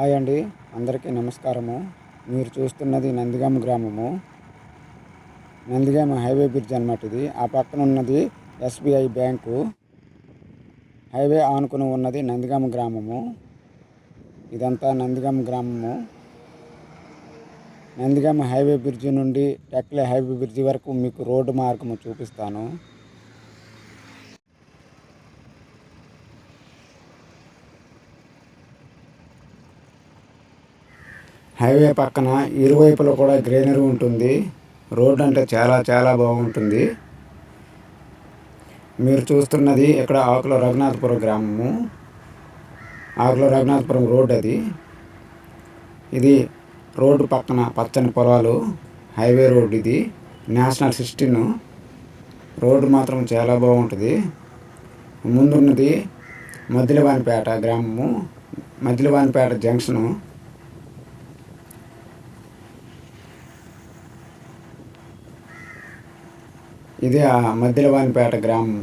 Hi అండి. అందరికీ నమస్కారము. మీరు చూస్తున్నది నందిగామ గ్రామము. నందిగామ హైవే బ్రిడ్జ్ అన్నమాట ఇది. ఆ పక్కన ఉన్నది ఎస్బీఐ బ్యాంకు. హైవే ఆనుకుని ఉన్నది నందిగామ గ్రామము. ఇదంతా నందిగామ గ్రామము. నందిగామ హైవే బ్రిడ్జి నుండి టెక్లే హైవే బ్రిడ్జి వరకు మీకు రోడ్డు మార్గము చూపిస్తాను. హైవే పక్కన ఇరువైపులా కూడా గ్రీనరీ ఉంటుంది. రోడ్ అంటే చాలా చాలా బాగుంటుంది. మీరు చూస్తున్నది ఇక్కడ ఆకుల రఘునాథపురం గ్రామము. ఆకుల రఘునాథపురం రోడ్ అది. ఇది రోడ్డు పక్కన పచ్చని పొలాలు హైవే రోడ్ ఇది. National sixteen. రోడ్డు మాత్రం చాలా బాగుంటుంది. ముందున్నది మద్దిలవానిపేట గ్రామము. మద్దిలవానిపేట జంక్షను ఇది ఆ మద్దిలవానిపేట గ్రామం.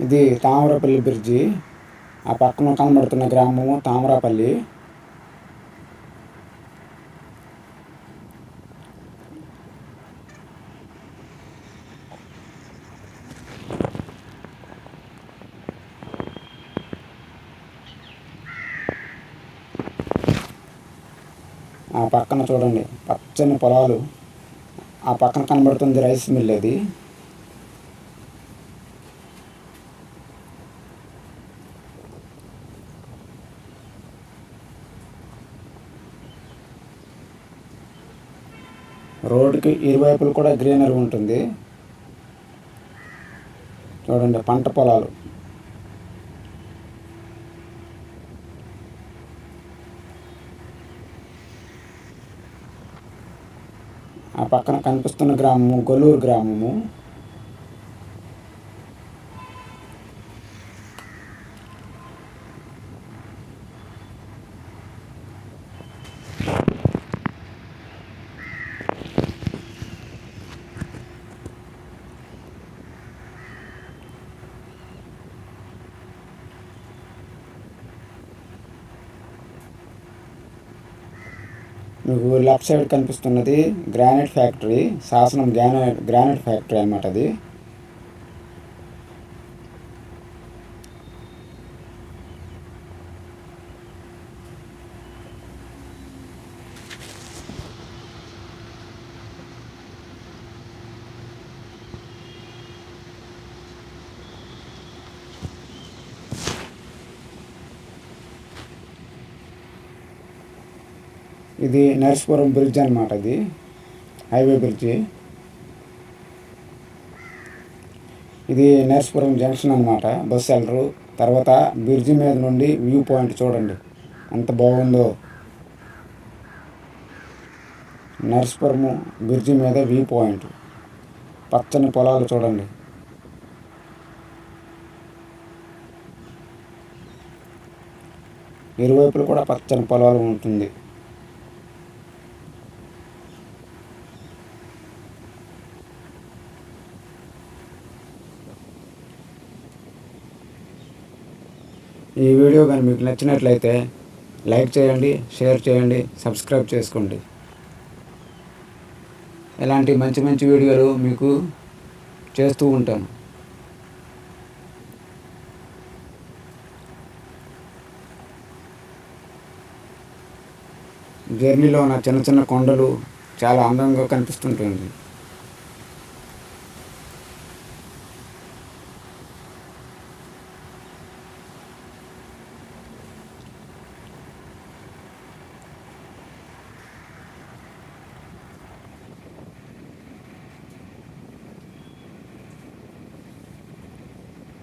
ఇది తామరపల్లి బ్రిడ్జి. ఆ పక్కన కనబడుతున్న గ్రామము తామరపల్లి. ఆ పక్కన చూడండి పచ్చని పొలాలు. ఆ పక్కన కనబడుతుంది రైస్ మిల్ అది. రోడ్డుకి ఇరువైపులు కూడా గ్రీనరీ ఉంటుంది. చూడండి పంట పొలాలు. ఆ పక్కన కనిపిస్తున్న గ్రామము గొల్లూరు గ్రామము. మీకు లెఫ్ట్ సైడ్ కనిపిస్తున్నది గ్రానైట్ ఫ్యాక్టరీ శాసనం గ్రానైట్ గ్రానైట్ ఫ్యాక్టరీ అన్నమాట అది. ఇది నరసపురం బ్రిడ్జ్ అన్నమాట ఇది. Highway bridge. ఇది నరసపురం జంక్షన్ అన్నమాట. బస్సు వెళ్ళరు తర్వాత బ్రిడ్జి మీద నుండి వ్యూ పాయింట్ చూడండి. ఎంత బాగుందో. నరసపురం బ్రిడ్జి మీద వ్యూ పాయింట్. పచ్చని పొలాలు చూడండి. ఇరువైపులు కూడా పచ్చని పొలాలు ఉంటుంది. ఈ వీడియో కానీ మీకు నచ్చినట్లయితే లైక్ చేయండి షేర్ చేయండి సబ్స్క్రైబ్ చేసుకోండి. ఇలాంటి మంచి మంచి వీడియోలు మీకు చేస్తూ ఉంటాను. జర్నీలో ఉన్న చిన్న చిన్న కొండలు చాలా అందంగా కనిపిస్తుంటుంది.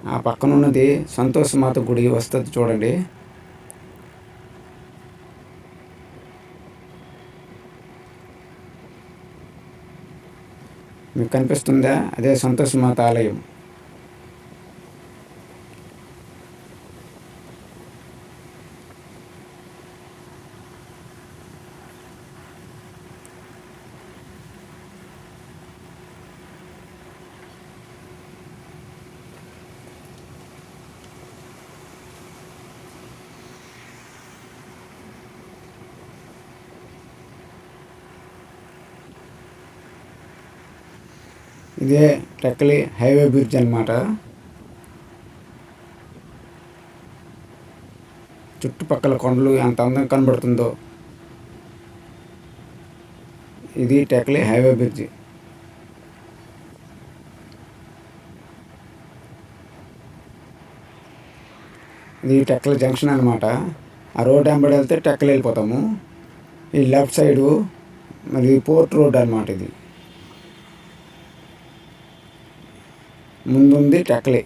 ఆ పక్కన ఉన్నది సంతోషమాత గుడి వస్తుంది చూడండి. మీకు కనిపిస్తుందా? అదే సంతోషమాత ఆలయం. ఇదే టెక్కలి హైవే బ్రిడ్జ్ అనమాట చుట్టుపక్కల కొండలు ఎంత అందంగా కనబడుతుందో. ఇది టెక్కలి హైవే బ్రిడ్జ్. ఇది టెక్కలి జంక్షన్ అనమాట ఆ రోడ్ వెంబడి వెళ్తే టెక్కలు వెళ్ళిపోతాము. ఈ లెఫ్ట్ సైడు మరి పోర్ట్ రోడ్ అనమాట ఇది. ముందుంది టెక్కలి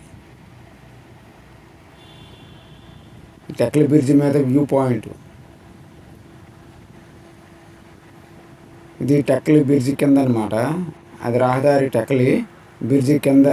టెక్కలి బ్రిడ్జ్ మీద వ్యూ పాయింట్ ఇది టెక్కలి బ్రిడ్జి కింద అనమాట అది రహదారి టెక్కలి బ్రిడ్జి కింద